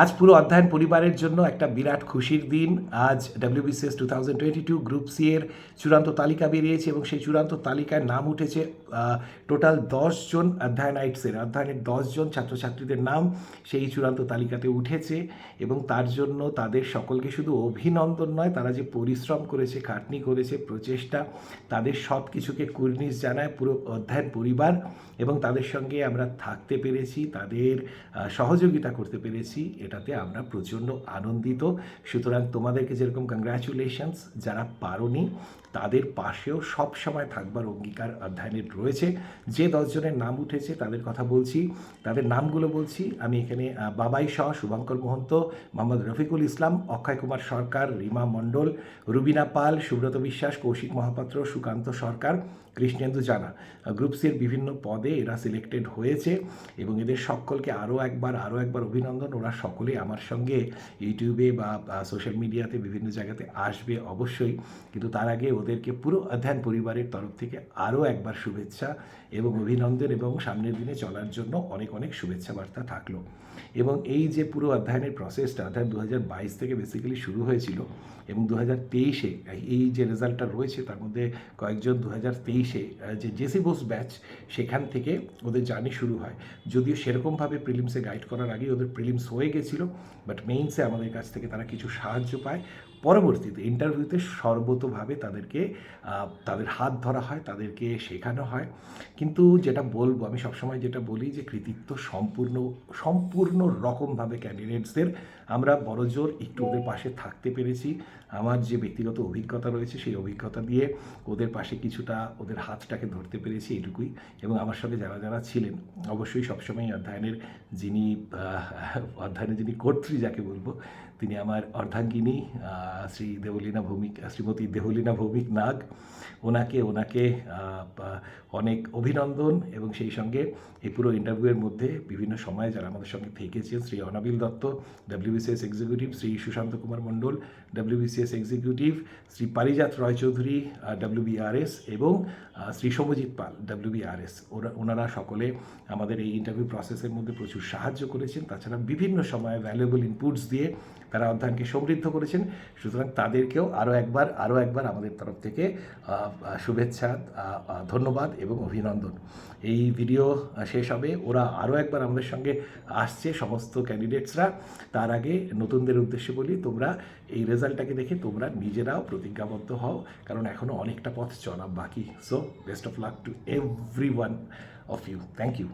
আজ পুরো অধ্যয়ন পরিবারের জন্য একটা বিরাট খুশির দিন। আজ WBCS two thousand twenty two group C এর চূড়ান্ত তালিকা বেরিয়েছে এবং সেই চূড়ান্ত তালিকায় নাম উঠেছে টোটাল জন অধ্যয়নাইটসের অধ্যয়নের দশজন ছাত্রছাত্রীদের নাম সেই চূড়ান্ত তালিকাতে উঠেছে এবং তার জন্য তাদের সকলকে শুধু অভিনন্দন নয়, তারা যে পরিশ্রম করেছে, খাটনি করেছে, প্রচেষ্টা, তাদের সব কিছুকে কুর্নিশ জানায় পুরো অধ্যয়ন পরিবার এবং তাদের সঙ্গে আমরা থাকতে পেরেছি, তাদের সহযোগিতা করতে পেরেছি এটাতে আমরা প্রচণ্ড আনন্দিত। সুতরাং তোমাদেরকে যেরকম কংগ্রাচুলেশনস যারা পারোনি তাদের পাশেও সব সময় থাকবার অঙ্গীকার অধ্যয়নের রয়েছে। যে দশজনের নাম উঠেছে তাদের কথা বলছি। তাদের নামগুলো বলছি। আমি এখানে বাবাই শাহ, শুভঙ্কর মহন্ত, মোহাম্মদ রফিকুল ইসলাম, অক্ষয় কুমার সরকার, রিমা মণ্ডল, রুবিনা পাল, সুব্রত বিশ্বাস, কৌশিক মহাপাত্র, সুকান্ত সরকার, কৃষ্ণেন্দু জানা। গ্রুপ সির বিভিন্ন পদে এরা সিলেক্টেড হয়েছে এবং এদের সকলকে আরও একবার আরও একবার অভিনন্দন। ওরা সকলেই আমার সঙ্গে ইউটিউবে বা, সোশ্যাল মিডিয়াতে বিভিন্ন জায়গাতে আসবে অবশ্যই। কিন্তু তার আগে ওদেরকে পুরো অধ্যয়ন পরিবারের তরফ থেকে আরও একবার শুভেচ্ছা এবং অভিনন্দন এবং সামনের দিনে চলার জন্য অনেক অনেক শুভেচ্ছা বার্তা থাকল। এবং এই যে পুরো অধ্যয়নের প্রসেসটা অর্থাৎ দু হাজার বাইশ থেকে বেসিক্যালি শুরু হয়েছিল এবং দু হাজার তেইশে, এই যে রেজাল্টটা রয়েছে, তার মধ্যে কয়েকজন দু হাজার তেইশে যে জেসি বোস ব্যাচ সেখান থেকে ওদের জার্নি শুরু হয়। যদিও সেরকমভাবে প্রিলিমসে গাইড করার আগেই ওদের প্রিলিমস হয়ে গেছিল বাট মেইনসে আমাদের কাছ থেকে তারা কিছু সাহায্য পায়। পরবর্তীতে ইন্টারভিউতে সর্বতোভাবে তাদেরকে আহ, তাদের হাত ধরা হয় তাদেরকে শেখানো হয়। কিন্তু যেটা বলব আমি সবসময় যেটা বলি যে কৃতিত্ব সম্পূর্ণ সম্পূর্ণ রকমভাবে ক্যান্ডিডেটসদের আমরা বড়জোর একটু ওদের পাশে থাকতে পেরেছি। আমার যে ব্যক্তিগত অভিজ্ঞতা রয়েছে সেই অভিজ্ঞতা দিয়ে ওদের পাশে কিছুটা ওদের হাতটাকে ধরতে পেরেছি এটুকুই। এবং আমার সঙ্গে যারা যারা ছিলেন অবশ্যই সবসময় অধ্যয়নের যিনি অধ্যয়নের যিনি কর্ত্রী যাকে বলব তিনি আমার অর্ধাঙ্গিনী শ্রী দেবলীনা ভৌমিক, শ্রীমতী দেবলীনা ভৌমিক নাগ। ওনাকে ওনাকে অনেক অভিনন্দন এবং সেই সঙ্গে এই পুরো ইন্টারভিউয়ের মধ্যে বিভিন্ন সময়ে যারা আমাদের সঙ্গে থেকেছেন, Shri Anabil Dutta WBCS executive Shri Sushanta Kumar Mondal WBCS executive Shri Parijat Roy Chowdhury WBRS এবং শ্রী সৌমজিৎ পাল ডাব্লিউবিআরএস ওরা, ওনারা সকলে আমাদের এই ইন্টারভিউ প্রসেসের মধ্যে প্রচুর সাহায্য করেছেন। তাছাড়া বিভিন্ন সময়ে ভ্যালুয়েবল ইনপুটস দিয়ে তারা অধ্যয়নকে সমৃদ্ধ করেছেন। সুতরাং তাদেরকেও আরও একবার আরও একবার আমাদের তরফ থেকে শুভেচ্ছা ধন্যবাদ এবং অভিনন্দন। এই ভিডিও শেষ হবে। ওরা আরও একবার আমাদের সঙ্গে আসছে, সমস্ত ক্যান্ডিডেটসরা তার আগে নতুনদের উদ্দেশ্যে বলি, তোমরা এই রেজাল্টটাকে দেখে তোমরা নিজেরাও প্রতিজ্ঞাবদ্ধ হও, কারণ এখনও অনেকটা পথ চলা বাকি। So best of luck to every one of you thank you